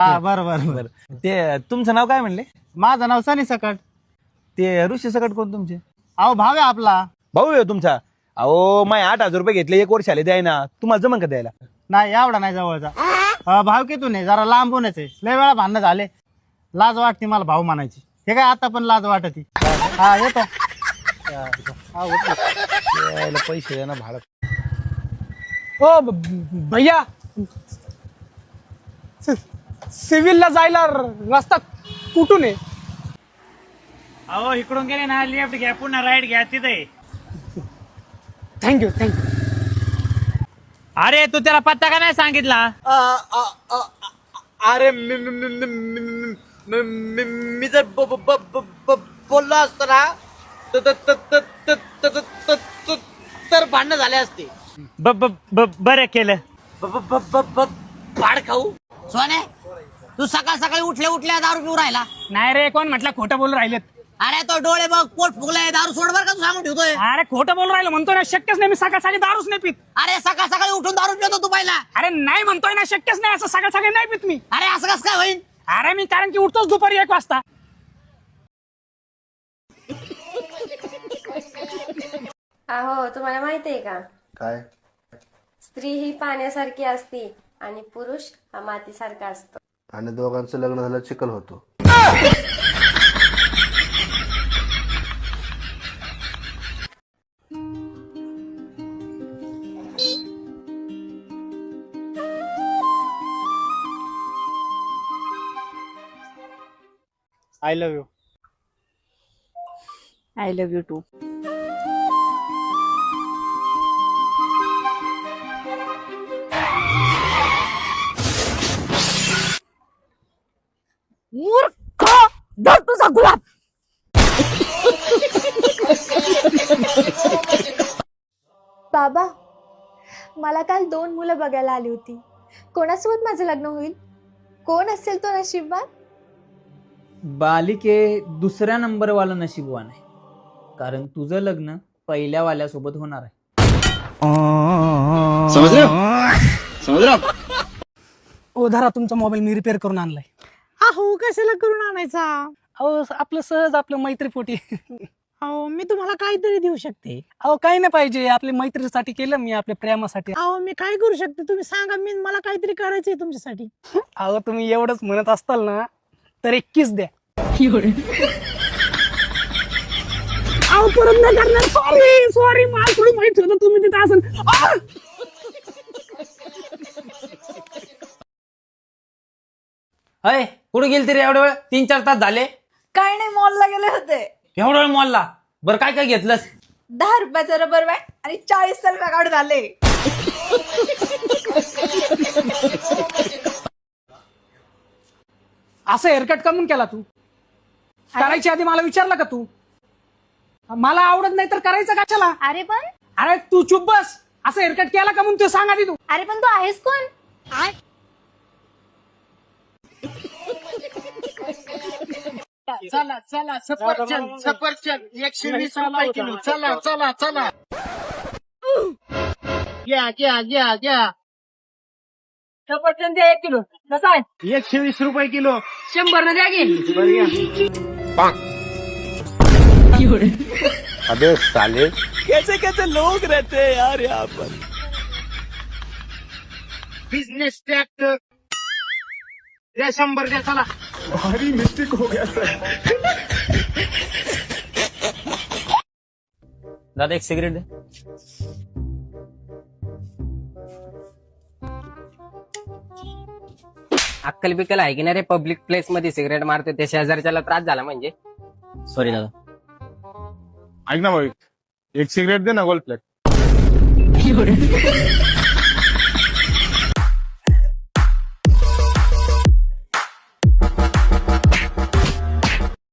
हा बरं बरं ते तुमचं नाव काय म्हणले? माझं नाव सनी सकट. ते ऋषी सकट कोण तुमचे? अहो भाव आहे आपला. भाऊ आहे तुमचा. अहो माय आठ हजार रुपये घेतले एक वर्ष आले द्याय ना. तुम्हाला जमन का द्यायला? नाही एवढा नाही जवळचा. भाव कितून आहे? जरा लांबूनच आहे. लय वेळा भांडणं झाले. लाज वाटते मला भाऊ म्हणायची. हे काय आता पण लाज वाटते हा येतो. हा, पैसे द्या ना भाडं. ओ भैया सिव्हिलला जायला रस्ता कुठून आहे अहो इकडून गेले ना लेफ्ट घ्या पुन्हा राईट घ्या तिथे थँक्यू थँक्यू अरे तू त्याला पत्ता का नाही सांगितला अरे मी मी- मी- मी- मी- मी- मी- मी जर ब- ब- ब- ब- ब- बोललो असतो ना तर तर- तर- तर- तर- तर- तर- तर- तर भांडणं झाले असते ब- ब- ब- बरं केलं ब- ब- ब- ब- ब- भाड खाऊ सोने तू सकाळ सकाळी उठल्या उठल्या दारू पिऊ राहिला. नाही रे कोण म्हटलं खोटं बोलून राहिलेत? अरे तो डोळे बघ पोट फुगलाय दारू सोड बर का तू सांगून ठेवतोय? अरे खोटं बोलून राहिलं म्हणतोय ना शक्यच नाही मी सकाळ सकाळी दारूच नाही पित. अरे सकाळ सकाळी उठून दारू पितो तू पहिला. अरे नाही म्हणतोय ना शक्यच नाही असं सकाळ सकाळी नाही पित मी. अरे असं कसं काय होईल अरे मी कारण की उठतोच दुपारी एक वाजता. अहो तुम्हाला माहिती आहे का? काय? स्त्री ही पाण्यासारखी असते आणि पुरुष हा मातीसारखा असतो. आणि दोघांचं लग्न झालं चिकल होतो. I love you I love you too मूर्ख धर तुझा गुलाब. बाबा मला काल दोन मुलं बघायला आली होती. कोणासोबत माझं लग्न होईल? कोण असेल तो नशीबवान? बालिके दुसऱ्या नंबरवाला नशीबवान आहे. कारण तुझं लग्न पहिल्या वाल्यासोबत होणार आहे. ओ धरा तुमचा मोबाईल मी रिपेअर करून आणलाय. अहो कशाला करून आणायचा? अहो आपलं सहज आपलं मैत्रीपोटी. अहो मी तुम्हाला काहीतरी देऊ शकते. अहो काही नाही पाहिजे. आपल्या मैत्रीसाठी केलं मी आपल्या प्रेमासाठी. अहो मी काय करू शकते? तुम्ही सांगा मी मला काहीतरी करायचंय तुमच्यासाठी. अहो तुम्ही एवढंच म्हणत असताल ना तर एक किस द्या. अहो परत नाही करणार. सॉरी सॉरी मला थोडी माहिती होतं तुम्ही तिथे असेल. अय कुठे गेली रे एवढ्या वेळ? तीन चार तास झाले. काय नाही मॉलला गेले होते. एवढा वेळ मॉलला बरं काय काय घेतलंस? दहा रुपयाचा रबर बँड आणि चाळीस रुपये काढून आले असं हेअरकट कमून केला तू? करायची आधी मला विचारलं का तू? मला आवडत नाही तर करायचं कशाला? अरे पण? अरे तू चुप बस. असं हेअरकट केला का म्हणून तू सांग आधी तू. अरे पण तू आहेस कोण? चला चला सफरचंद सफरचंद एकशे वीस रुपये किलो. चला चला चला. घ्या घ्या घ्या घ्या. सफरचंद द्या एक किलो. कसा आहे? एकशे वीस रुपये किलो. शंभर न द्या की. अबे साले. कैसे कैसे लोग रहते हैं यार यहाँ पर? बिझनेस ट्रॅक्टर द्या शंभर द्या चला. दादा एक सिगरेट दे. अक्कल बिक्कल आहे की नाही रे? पब्लिक प्लेस मध्ये सिगरेट मारते त्या शेजारच्याला त्रास झाला म्हणजे. सॉरी दादा. ऐक ना भाऊ एक सिगरेट दे ना गोल्ड प्लेट